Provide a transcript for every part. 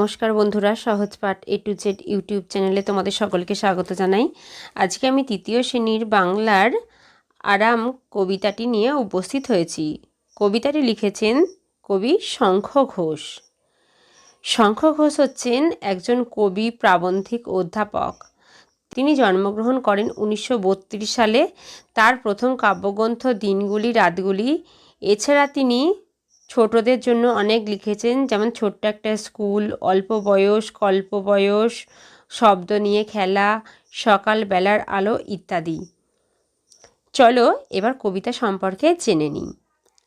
নমস্কার বন্ধুরা, সহজ পাঠ এ টু জেড ইউটিউব চ্যানেলে তোমাদের সকলকে স্বাগত জানাই। আজকে আমি তৃতীয় শ্রেণির বাংলার আরাম কবিতাটি নিয়ে উপস্থিত হয়েছি। কবিতাটি লিখেছেন কবি শঙ্খ ঘোষ। শঙ্খ ঘোষ হচ্ছেন একজন কবি প্রাবন্ধিক অধ্যাপক। তিনি জন্মগ্রহণ করেন উনিশশো বত্রিশ সালে। তার প্রথম কাব্যগ্রন্থ দিনগুলি, রাতগুলি, এছাড়া তিনি ছোটদের জন্য অনেক লিখেছেন, যেমন ছোট্ট একটা স্কুল, অল্প বয়স, কল্প বয়স, শব্দ নিয়ে খেলা সকালবেলার আলো ইত্যাদি। চলো এবার কবিতা সম্পর্কে জেনে নিই।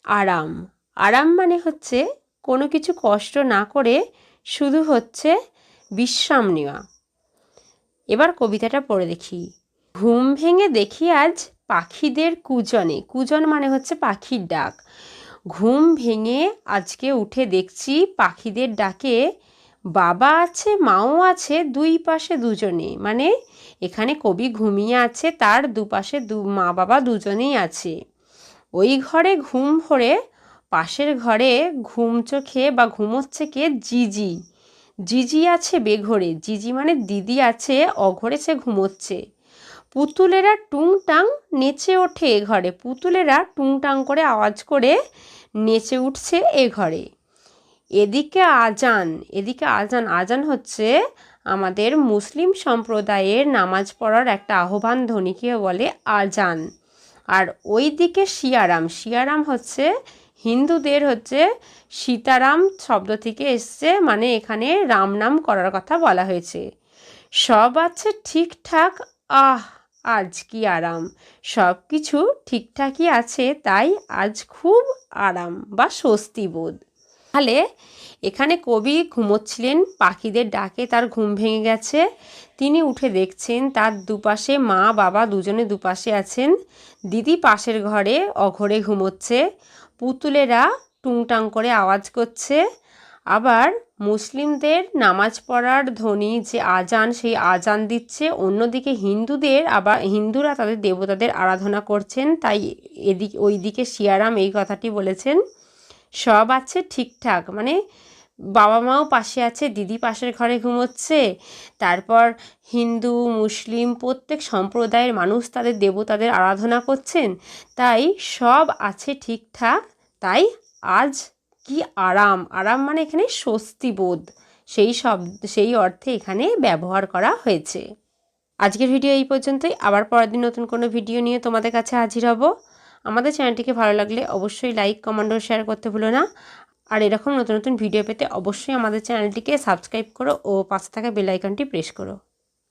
আরাম। আরাম মানে হচ্ছে কোনো কিছু কষ্ট না করে শুধু হচ্ছে বিশ্রাম নেওয়া। এবার কবিতাটা পড়ে দেখি। ঘুম ভেঙে দেখি আজ পাখিদের কুজনে। কুজন মানে হচ্ছে পাখির ডাক। ঘুম ভেঙে আজকে উঠে দেখছি পাখিদের ডাকে, বাবা আছে, মাও আছে, দুই পাশে দুজনে মানে এখানে কবি ঘুমিয়ে আছে, তার দুপাশে দু, মা বাবা দুজনেই আছে। ওই ঘরে ঘুম ভরে, পাশের ঘরে ঘুম চোখে বা ঘুমোচ্ছে কে? জিজি। জিজি আছে বেঘরে। জিজি মানে দিদি আছে, অঘরে সে ঘুমোচ্ছে। পুতুলেরা টুংটাং নেচে ওঠে এ ঘরে। পুতুলেরা টুংটাং করে আওয়াজ করে নেচে উঠছে এ ঘরে। এদিকে আজান এদিকে আজান আজান হচ্ছে আমাদের মুসলিম সম্প্রদায়ের নামাজ পড়ার একটা আহ্বান ধ্বনিকে বলে আজান। আর ওই দিকে শিয়ারাম শিয়ারাম হচ্ছে হিন্দুদের হচ্ছে সীতারাম শব্দ থেকে এসছে মানে এখানে রাম নাম করার কথা বলা হয়েছে। সব আছে ঠিকঠাক, আহ! আজ কি আরাম? সব কিছু ঠিকঠাকই আছে, তাই আজ খুব আরাম বা স্বস্তি বোধ। তাহলে এখানে কবি ঘুমোচ্ছিলেন, পাখিদের ডাকে তার ঘুম ভেঙে গেছে। তিনি উঠে দেখছেন তার দুপাশে মা, বাবা দুজনে দুপাশে আছেন। দিদি পাশের ঘরে অঘরে ঘুমোচ্ছে। পুতুলেরা টুংটাং করে আওয়াজ করছে। আবার মুসলিমদের নামাজ পড়ার ধ্বনি যে আজান, সেই আজান দিচ্ছে। অন্যদিকে হিন্দুদের, আবার হিন্দুরা তাদের দেবতাদের আরাধনা করছেন। তাই এদিক ওই দিকে শিয়ারাম এই কথাটি বলেছেন, সব আছে ঠিকঠাক। মানে বাবা মাও পাশে আছে, দিদি পাশের ঘরে ঘুমোচ্ছে। তারপর হিন্দু, মুসলিম প্রত্যেক সম্প্রদায়ের মানুষ তাদের দেবতাদের আরাধনা করছেন। তাই সব আছে ঠিকঠাক। তাই আজ কি আরাম? আরাম মানে এখানে স্বস্তি বোধ। সেই সব, সেই অর্থে এখানে ব্যবহার করা হয়েছে। আজকের ভিডিও এই পর্যন্তই। আবার পরের দিন নতুন কোনো ভিডিও নিয়ে তোমাদের কাছে হাজির হব। আমাদের চ্যানেলটিকে ভালো লাগলে অবশ্যই লাইক, কমেন্ট ও শেয়ার করতে ভুলো না। আর এরকম নতুন নতুন ভিডিও পেতে অবশ্যই আমাদের চ্যানেলটিকে সাবস্ক্রাইব করো ও পাশে থাকা বেল আইকনটি প্রেস করো।